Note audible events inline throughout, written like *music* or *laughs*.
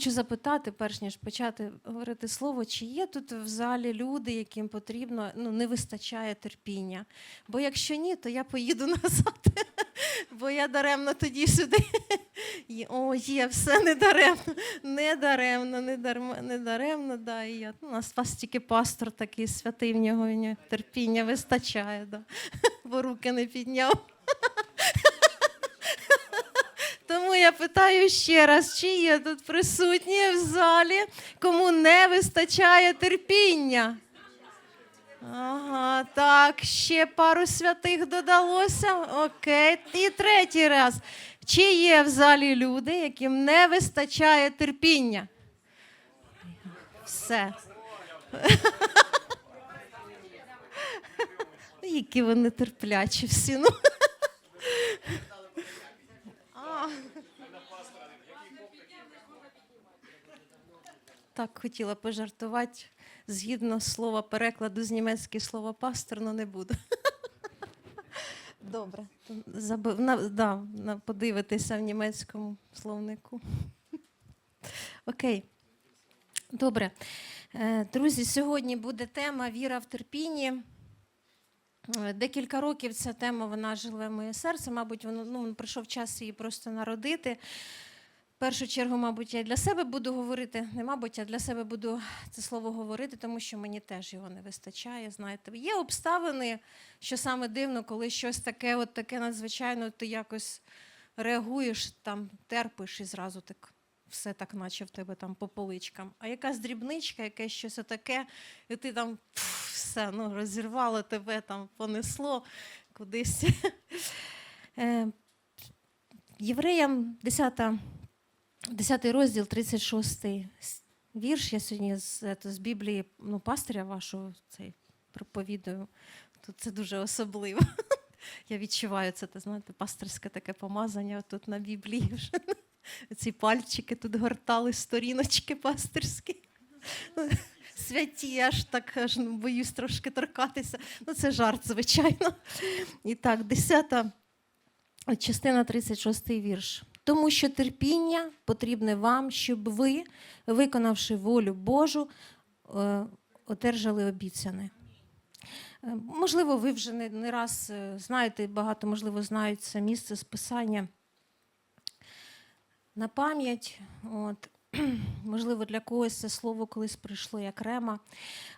хочу запитати, перш ніж почати говорити слово, чи є тут в залі люди, яким потрібно, ну, не вистачає терпіння. Бо якщо ні, то я поїду *laughs* назад, бо я даремно тоді сюди. О, є, все не даремно, не даремно, не даремно, не даремно. Да, і я, ну, у нас вас тільки пастор такий святий, в нього в нього терпіння вистачає, да, бо руки не підняв. Тому я питаю ще раз, чи є тут присутні в залі, кому не вистачає терпіння. Ага, так, ще пару святих додалося. Окей. І третій раз. Чи є в залі люди, яким не вистачає терпіння? Все. Які вони терплячі всі. Ну. Так, хотіла пожартувати згідно слова перекладу з німецького слова пастор, але не буду. Добре. Забив, на, да, на, подивитися в німецькому словнику. Окей. Добре. Е, Друзі, сьогодні буде тема Віра в терпінні. Е, Декілька років ця тема вона живе в моє серце. Мабуть, воно ну, прийшов час її просто народити. Першу чергу, мабуть, я для себе буду говорити, не мабуть, а для себе буду це слово говорити, тому що мені теж його не вистачає. Знаєте, є обставини, що саме дивно, коли щось таке, от таке надзвичайно, ти якось реагуєш, там терпиш і зразу так. Все так, наче в тебе там по поличкам. А якась дрібничка, якесь щось таке, і ти там пф, все ну, розірвало тебе, там понесло кудись. *laughs* Е, Євреям 10, 10 розділ, 36 с- вірш. Я сьогодні з, ето, з Біблії ну, пастиря вашого цей, проповідую. Тут це дуже особливо. *laughs* Я відчуваю це, ти знаєте, пасторське таке помазання тут на Біблії. *laughs* Ці пальчики тут гортали сторіночки пастирські. *laughs* Святі, аж так аж ну, боюсь трошки торкатися. Ну, це жарт, звичайно. І так, 10 частина 36 вірш. Тому що терпіння потрібне вам, щоб ви, виконавши волю Божу, е, одержали обіцяне. Е, Можливо, ви вже не, раз е, знаєте, багато, можливо, знають це місце списання на пам'ять. *clears throat* Можливо, для когось це слово колись прийшло як рема.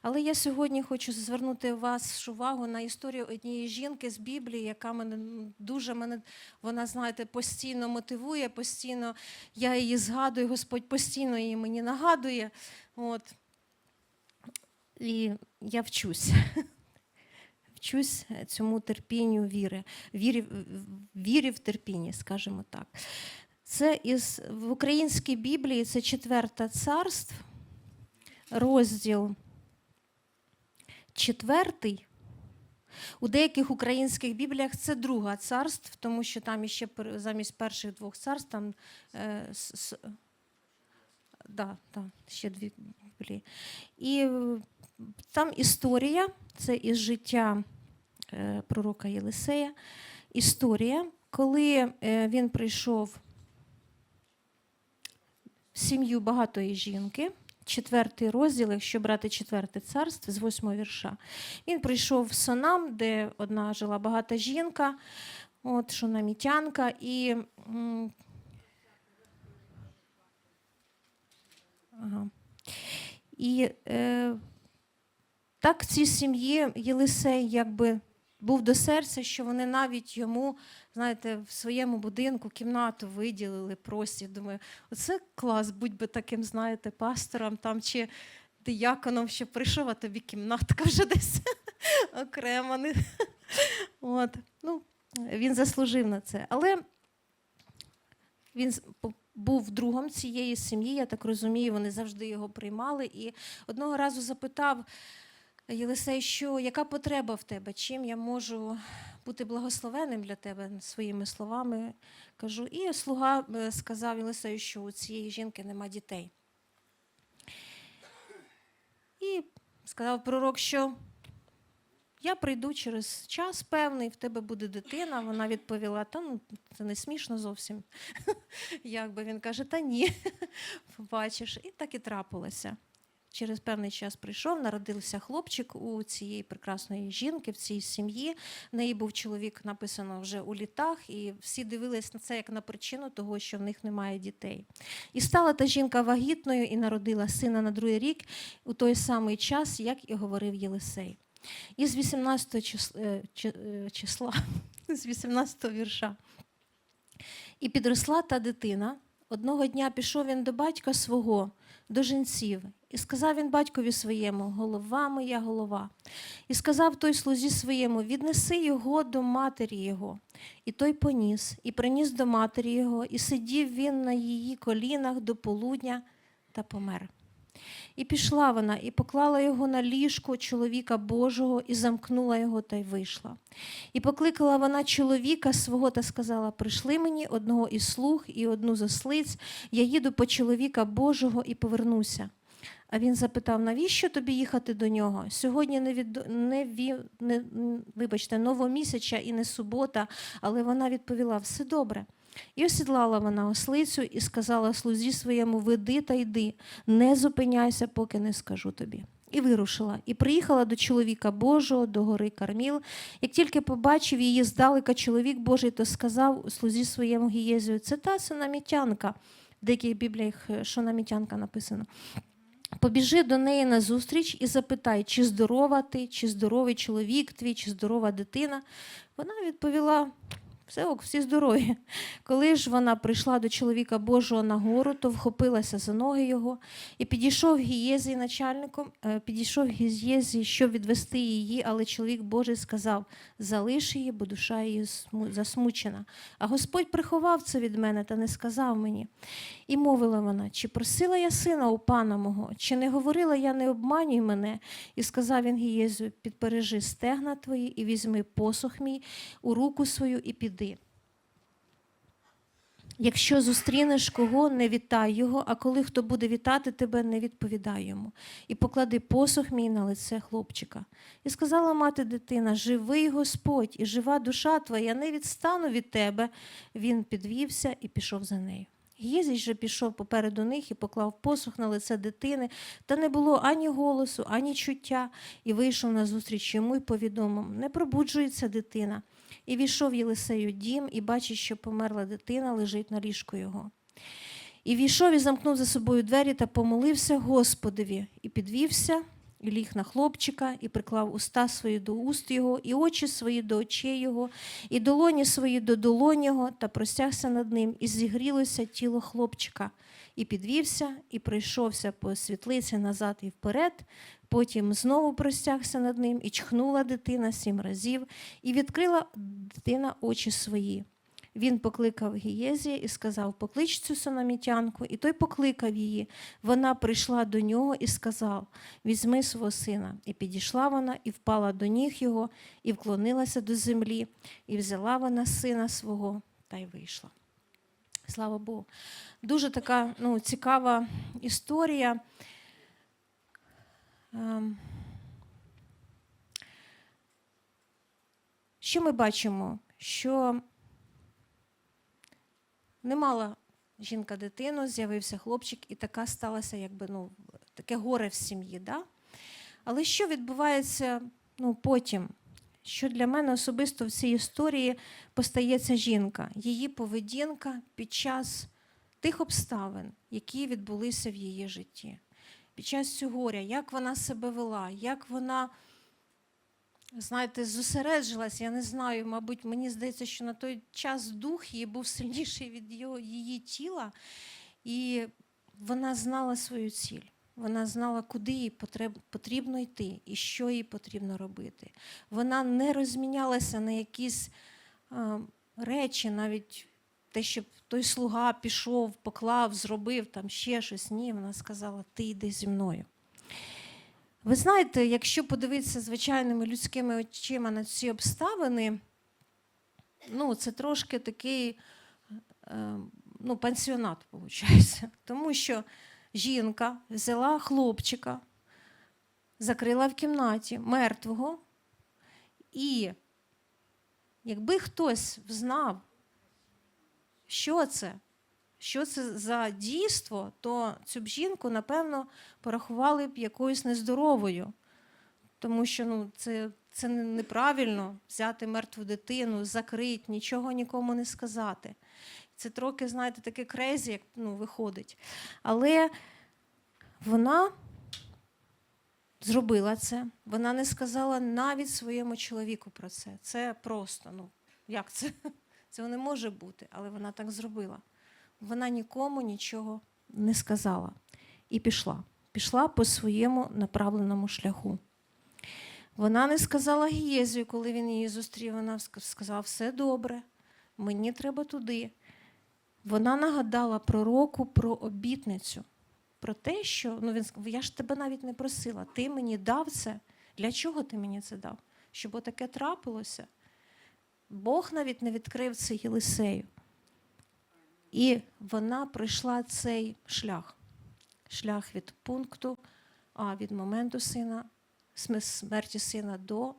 Але я сьогодні хочу звернути вашу увагу на історію однієї жінки з Біблії, яка мене ну, дуже мене, вона, знаєте, постійно мотивує, постійно я її згадую, Господь постійно її мені нагадує. От. І я вчусь. *laughs* Вчусь цьому терпінню віри, вірі, вірі в терпіння, скажімо так. Це із в українській Біблії це четверте царство, розділ четвертий. У деяких українських бібліях це друга царств, тому що там іще замість перших двох царств там е, с, да, да, ще дві біблії. І е, там історія, це із життя е, пророка Єлисея. Історія, коли е, він прийшов сім'ю багатої жінки, четвертий розділ, якщо брати четверте царство з восьмого вірша. Він прийшов в Сонам, де одна жила багата жінка, от шунамітянка, і ага. І е, так в цій сім'ї Єлисей якби був до серця, що вони навіть йому, знаєте, в своєму будинку кімнату виділили, простір. Думаю, оце клас, будь би таким, знаєте, пастором там чи дияконом, що прийшов, а тобі кімнатка вже десь *laughs* окремо. От. Ну, він заслужив на це. Але він був другом цієї сім'ї, я так розумію, вони завжди його приймали. І одного разу запитав Єлисей, що яка потреба в тебе? Чим я можу бути благословенним для тебе своїми словами? Кажу, і слуга е, сказав Єлисею, що у цієї жінки нема дітей. І сказав пророк, що Я прийду через час певний, в тебе буде дитина. Вона відповіла: та ну це не смішно зовсім. *laughs* Якби він каже, та ні, *laughs* побачиш. І так і трапилося. Через певний час прийшов, народився хлопчик у цієї прекрасної жінки, в цій сім'ї. В неї був чоловік, написано вже у літах, і всі дивились на це як на причину того, що в них немає дітей. І стала та жінка вагітною і народила сина на другий рік у той самий час, як і говорив Єлисей. І з 18 числа, числа *laughs* з 18 вірша. І підросла та дитина. Одного дня пішов він до батька свого, до жінців, і сказав він батькові своєму: Голова моя голова. І сказав той слузі своєму: Віднеси його до матері його. І той поніс, і приніс до матері його, і сидів він на її колінах до полудня та помер. І пішла вона, і поклала його на ліжко чоловіка Божого, і замкнула його та й вийшла. І покликала вона чоловіка свого та сказала: Прийшли мені одного із слуг і одну з ослиць, я їду по чоловіка Божого і повернуся. А він запитав, навіщо тобі їхати до нього? Сьогодні не від не, ві... не вибачте, новомісяча і не субота, але вона відповіла: все добре. І осідлала вона ослицю і сказала слузі своєму: Веди та йди, не зупиняйся, поки не скажу тобі. І вирушила, і приїхала до чоловіка Божого, до гори Карміл. Як тільки побачив її здалека чоловік Божий, то сказав слузі своєму Гієзію, це та синамітянка, в деяких бібліях шонамітянка написано. Побіжи до неї назустріч і запитай, чи здорова ти, чи здоровий чоловік твій, чи здорова дитина. Вона відповіла: все ок, всі здорові. *laughs* Коли ж вона прийшла до чоловіка Божого на гору, то вхопилася за ноги його, і підійшов Гієзій начальником, підійшов Гієзій, щоб відвести її, але чоловік Божий сказав: залиш її, бо душа її засмучена. А Господь приховав це від мене та не сказав мені. І мовила вона: чи просила я сина у пана мого, чи не говорила я, не обманюй мене? І сказав він Гієзу: підпережи стегна твої і візьми посох мій у руку свою і піди. Якщо зустрінеш кого, не вітай його, а коли хто буде вітати тебе, не відповідай йому. І поклади посох мій на лице хлопчика. І сказала мати дитина: Живий Господь, і жива душа твоя, не відстану від тебе. Він підвівся і пішов за нею. Гєзій же пішов попереду них і поклав посух на лице дитини, та не було ані голосу, ані чуття, і вийшов назустріч йому і повідомив: не пробуджується дитина. І війшов Єлисею дім, і бачить, що померла дитина, лежить на ліжку його. І війшов і замкнув за собою двері та помолився Господові, і підвівся, і ліг на хлопчика, і приклав уста свої до уст його, і очі свої до очей його, і долоні свої до долонь його, та простягся над ним, і зігрілося тіло хлопчика, і підвівся, і пройшовся по світлиці назад і вперед. Потім знову простягся над ним, і чхнула дитина сім разів, і відкрила дитина очі свої. Він покликав Гієзія і сказав: Поклич цю сономітянку, і той покликав її. Вона прийшла до нього і сказав: Візьми свого сина. І підійшла вона, і впала до ніг його, і вклонилася до землі, і взяла вона сина свого та й вийшла. Слава Богу. Дуже така ну, цікава історія. Ем, що ми бачимо? Що не мала жінка дитину, з'явився хлопчик, і така сталася, якби ну, таке горе в сім'ї. Да? Але що відбувається ну, потім? Що для мене особисто в цій історії постається жінка, її поведінка під час тих обставин, які відбулися в її житті під час цього горя, як вона себе вела, як вона, знаєте, зосереджилась, я не знаю, мабуть, мені здається, що на той час дух її був сильніший від її тіла, і вона знала свою ціль. Вона знала, куди їй потрібно йти і що їй потрібно робити. Вона не розмінялася на якісь а, речі, навіть те, щоб той слуга пішов, поклав, зробив там ще щось. Ні, вона сказала, ти йди зі мною. Ви знаєте, якщо подивитися звичайними людськими очима на ці обставини, ну, це трошки такий е, ну, пансіонат, виходить. *laughs* Тому що жінка взяла хлопчика, закрила в кімнаті мертвого І якби хтось знав, що це, що це за дійство, то цю б жінку, напевно, порахували б якоюсь нездоровою. Тому що ну, це, це неправильно взяти мертву дитину, закрити, нічого нікому не сказати. Це трохи, знаєте, таке крейзі, як ну, виходить. Але вона зробила це. Вона не сказала навіть своєму чоловіку про це. Це просто, ну, як це? Цього не може бути, але вона так зробила. Вона нікому нічого не сказала. І пішла. Пішла по своєму направленому шляху. Вона не сказала Гієзію, коли він її зустрів. Вона сказала: все добре, мені треба туди. Вона нагадала пророку про обітницю, про те, що ну, він сказав, я ж тебе навіть не просила, ти мені дав це. Для чого ти мені це дав? Щоб отаке трапилося. Бог навіть не відкрив це Єлисею. І вона пройшла цей шлях. Шлях від пункту, а від моменту сина, смерті сина до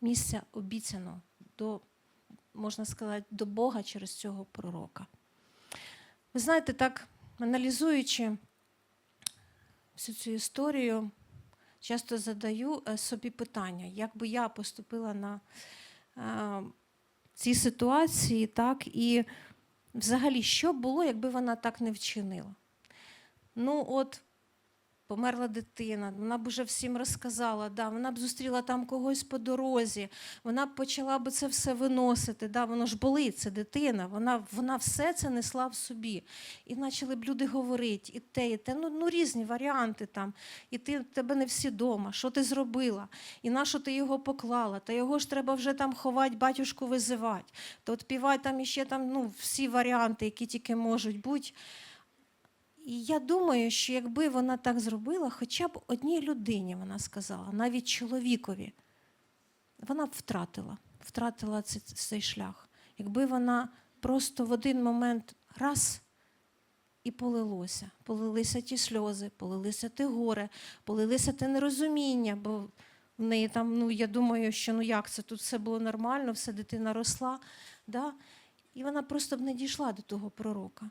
місця обіцяного, до, можна сказати, до Бога через цього пророка. Ви знаєте, так, аналізуючи всю цю історію, часто задаю е, собі питання, як би я поступила на цій ситуації, так, і взагалі, що було, якби вона так не вчинила. Ну, от, померла дитина, вона б уже всім розказала, да, вона б зустріла там когось по дорозі, вона б почала б це все виносити. Да, воно ж болить, це дитина, вона, вона все це несла в собі. І почали б люди говорити, і те, і те, ну, ну різні варіанти там. І ти, тебе не всі вдома, що ти зробила, і на що ти його поклала, та його ж треба вже там ховати, батюшку визивати, то от півай там іще там, ну, всі варіанти, які тільки можуть бути. І я думаю, що якби вона так зробила, хоча б одній людині вона сказала, навіть чоловікові, вона б втратила, втратила цей, цей шлях. Якби вона просто в один момент раз і полилося, полилися ті сльози, полилися те горе, полилися те нерозуміння, бо в неї там, ну я думаю, що ну як це тут все було нормально, все дитина росла. Да? І вона просто б не дійшла до того пророка.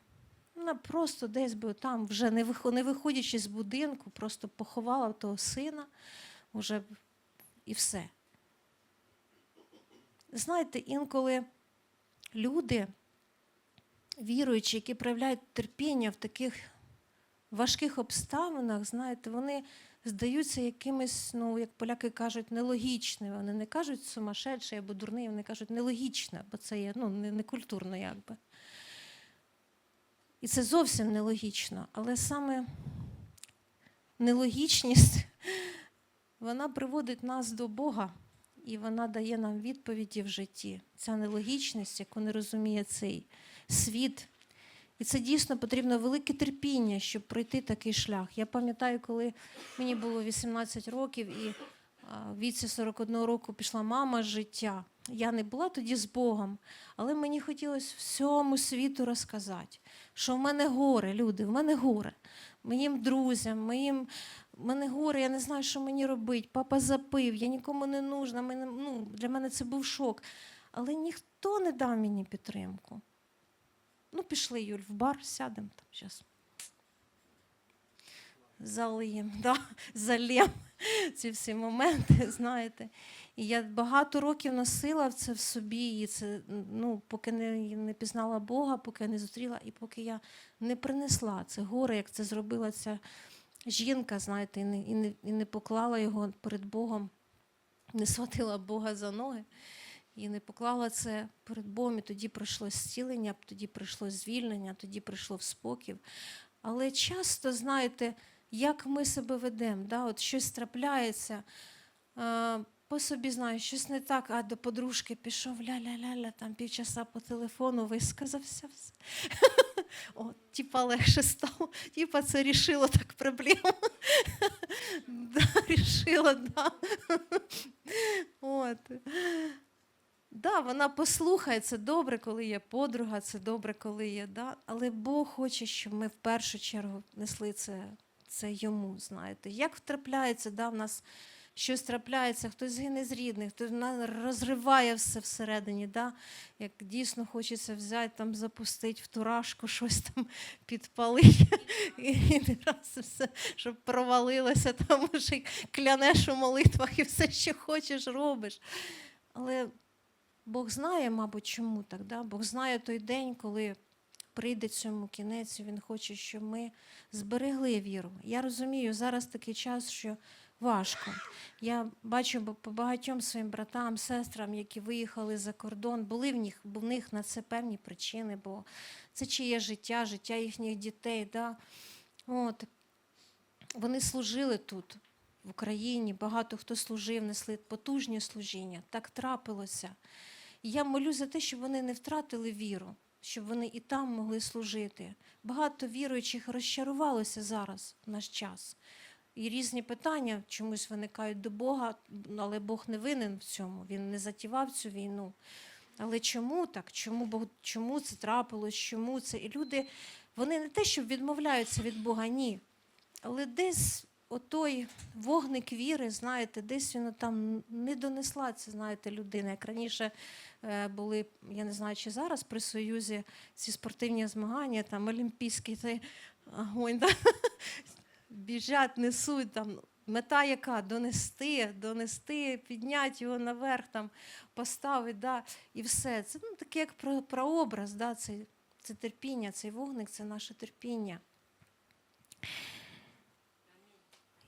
Вона просто десь би там, вже не вихо- не виходячи з будинку, просто поховала того сина вже і все. Знаєте, інколи люди, віруючі, які проявляють терпіння в таких важких обставинах, знаєте, вони здаються якимись, ну, як поляки кажуть, нелогічними. Вони не кажуть сумасшедший або дурний, вони кажуть нелогічно, бо це є ну, культурно якби. І це зовсім нелогічно. Але саме нелогічність *laughs* вона приводить нас до Бога, і вона дає нам відповіді в житті. Ця нелогічність, яку не розуміє цей світ. І це дійсно потрібно велике терпіння, щоб пройти такий шлях. Я пам'ятаю, коли мені було 18 років, і в віці 41 року пішла мама життя. Я не була тоді з Богом, але мені хотілося всьому світу розказати, що в мене горе, люди, в мене горе. Моїм друзям, моїм в мене горе, я не знаю, що мені робити. Папа запив, я нікому не нужна. Мене, ну, для мене це був шок. Але ніхто не дав мені підтримку. Ну, пішли, Юль, в бар, сядемо там зараз. Залиємо, *laughs* да, залєм ці всі моменти, *laughs* знаєте. І я багато років носила це в собі, і це, ну, поки не, не пізнала Бога, поки не зустріла, і поки я не принесла це горе, як це зробила ця жінка, знаєте, і не, і не, і не поклала його перед Богом, не схватила Бога за ноги і не поклала це перед Богом, і тоді прийшло зцілення, тоді прийшло звільнення, тоді прийшло в спокій. Але часто, знаєте, як ми себе ведемо, да? от щось трапляється, по собі знаю, щось не так, а до подружки пішов ля-ля-ля-ля, там півчаса по телефону висказався. Все. *laughs* О, типа легше стало, типа це рішило так проблему. *laughs* да, рішило, да. От. Да, вона послухає, це добре, коли є подруга, це добре, коли є. Да? Але Бог хоче, щоб ми в першу чергу несли це, це йому, знаєте. Як втрапляється, да, в нас щось трапляється, хтось гине з рідних, хтось розриває все всередині. Да? Як дійсно хочеться взяти, там, запустити в турашку, *laughs* щось там підпалити, *laughs* і раз все, щоб провалилося, там *laughs* уже й клянеш у молитвах і все, що хочеш, робиш. Але Бог знає, мабуть, чому так. Да? Бог знає той день, коли прийде цьому кінець, Він хоче, щоб ми зберегли віру. Я розумію, зараз такий час, що важко. Я бачу по багатьом своїм братам, сестрам, які виїхали за кордон, були в них, в них на це певні причини, бо це чиє життя, життя їхніх дітей. Да? От. Вони служили тут, в Україні, багато хто служив, несли потужні служіння. Так трапилося. Я молю за те, щоб вони не втратили віру, щоб вони і там могли служити. Багато віруючих розчарувалося зараз в наш час. І різні питання чомусь виникають до Бога, але Бог не винен в цьому. Він не затівав цю війну. Але чому так? Чому Бог, чому це трапилось? Чому це? І люди, вони не те, щоб відмовляються від Бога, ні. Але десь отой вогник віри, знаєте, десь він там не донесла це, знаєте, людина. Як раніше е, були, я не знаю, чи зараз при Союзі ці спортивні змагання, там олімпійський цей огонь, *laughs* да? біжать, несуть там. Мета яка? Донести, донести, підняти його наверх, там, поставити, да, і все. Це ну, таке як про, прообраз, да, це, це терпіння, цей вогник це наше терпіння.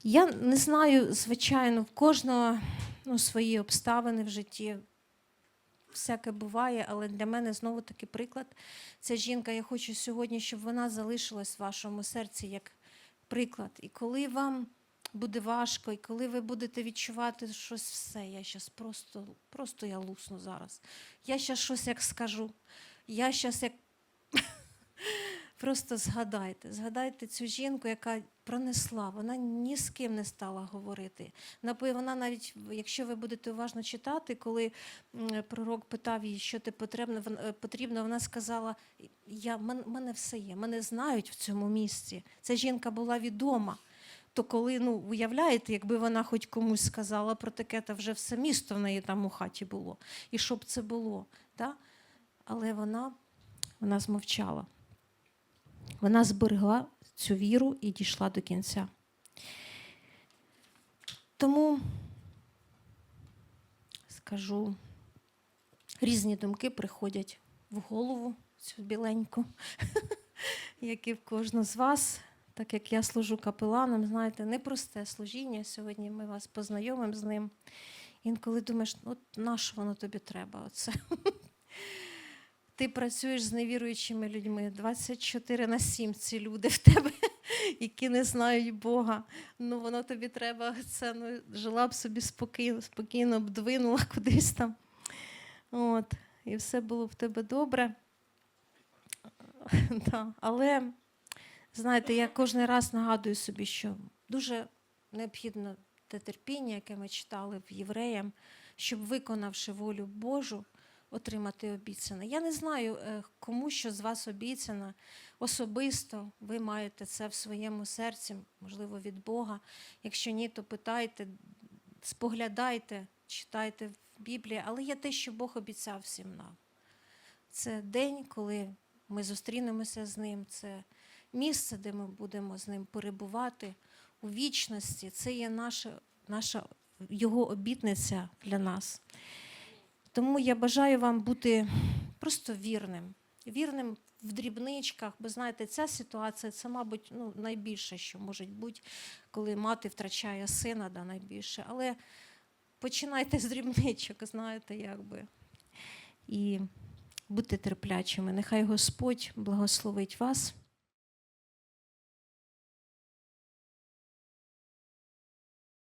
Я не знаю, звичайно, в кожного ну, свої обставини в житті. Всяке буває, але для мене знову таки приклад. Ця жінка, я хочу сьогодні, щоб вона залишилась в вашому серці як приклад. І коли вам буде важко, і коли ви будете відчувати щось все, я зараз просто, просто я лусну зараз. Я зараз щось як скажу. Я зараз як Просто згадайте, згадайте цю жінку, яка пронесла, вона ні з ким не стала говорити. Вона навіть, якщо ви будете уважно читати, коли пророк питав її, що ти потрібно, е, потрібно, вона сказала: Я, мене все є, мене знають в цьому місці. Ця жінка була відома. То коли, ну, уявляєте, якби вона хоч комусь сказала про таке, то вже все місто в неї там у хаті було. І щоб це було. Да? Але вона, вона змовчала. Вона зберегла цю віру і дійшла до кінця. Тому скажу, різні думки приходять в голову цю біленьку, *laughs* як і в кожну з вас. Так як я служу капеланом, знаєте, непросте служіння. Сьогодні ми вас познайомимо з ним. Інколи думаєш, от на що воно тобі треба? Оце. *laughs* Ти працюєш з невіруючими людьми 24 на 7 ці люди в тебе, *laughs* які не знають Бога. Ну, воно тобі треба, це ну, жила б собі спокійно, спокійно б двинула *laughs* кудись там. От, і все було в тебе добре. *laughs* Да. Але, знаєте, я кожен раз нагадую собі, що дуже необхідно те терпіння, яке ми читали в євреям, щоб, виконавши волю Божу, отримати обіцяне. Я не знаю, е, кому що з вас обіцяно. Особисто ви маєте це в своєму серці, можливо, від Бога. Якщо ні, то питайте, споглядайте, читайте в Біблії. Але є те, що Бог обіцяв всім нам. Це день, коли ми зустрінемося з ним. Це місце, де ми будемо з ним перебувати у вічності. Це є наша, наша його обітниця для нас. Тому я бажаю вам бути просто вірним, вірним в дрібничках, бо знаєте, ця ситуація це, мабуть, ну, найбільше, що може бути, коли мати втрачає сина, да, найбільше. Але починайте з дрібничок, знаєте, якби. І будьте терплячими. Нехай Господь благословить вас.